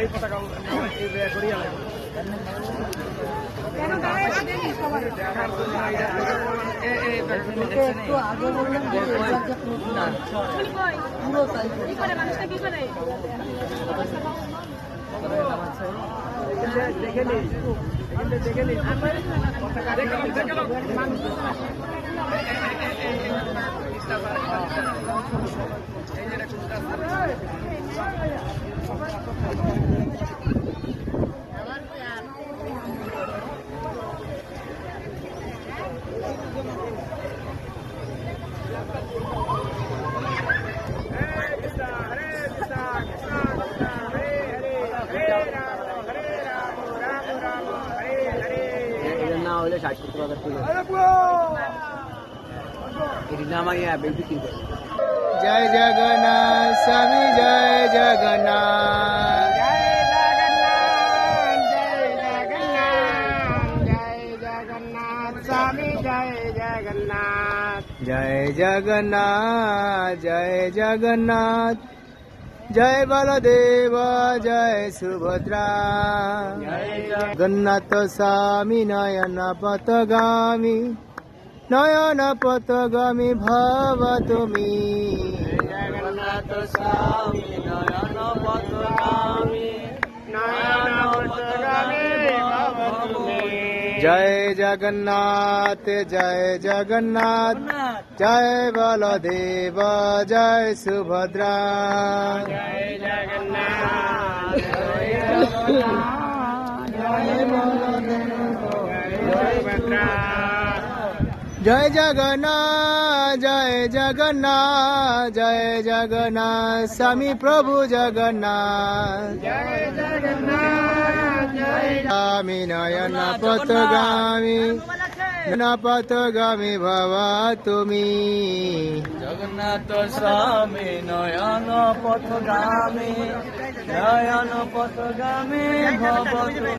এই পতাকা এই করিয়া দেখে নিন। দেখে নিন। হলে ষাট সত্তর হাজার টাকা এটির নাম আগে বিক্রি করে জয় জগন্নাথ স্বামী জয় জগন্নাথ জয় জগন্নাথ জয় জগন্নাথ जय जगन्नाथ जय जगन्नाथ। जय बलदेव, जय सुभद्रा। जगन्नाथ स्वामी नयन पतगामी नयन पतगामी भव तुम्हें। जगन्नाथ स्वामी नयन जय जगन्नाथ जय जगन्नाथ जय बलदेव जय सुभद्रा। जय जगन्नाथ जय जगन्नाथ जय जगन्नाथ जय जगन्नाथ स्वामी प्रभु जगन्नाथ। जय जगन्नाथ। স্বামী নয়ন পথগামী নয়ন পথগামী ভব তুমি জগন্নাথ স্বামী নয়ন পথগামী নয়ন পথগামী ভব